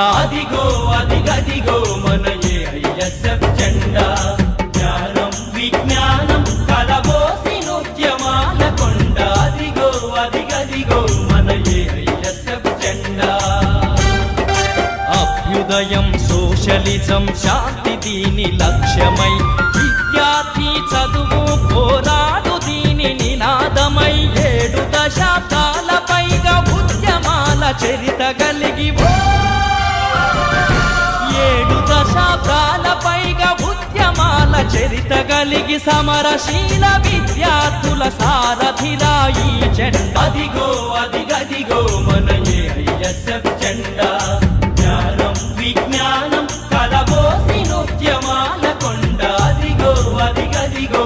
అదిగో అదిగదిగో మన ఏఐఎస్ఎఫ్ జెండా. జ్ఞానం విజ్ఞానం కలబోసి నృత్యమాల కొండ. అదిగో అదిగదిగో మన ఏఐఎస్ఎఫ్ జెండా. అభ్యుదయం సోషలిజం శాంతి దీని లక్ష్యమై. విద్యార్థి చదువు పోరాడు దీని నినాదమై. ఏడు దశాబ్దాల పైగా ఉద్యమాల చరిత కలిగి చరిత కలిగి సమరశీల విద్యార్థుల సారథిరాయి జెండా. అదిగో అదిగదిగో మన ఏఎస్ఎఫ్ జెండా. జ్ఞానం విజ్ఞానం కలబోసి నృత్యమాల కొండ. అదిగో అదిగదిగో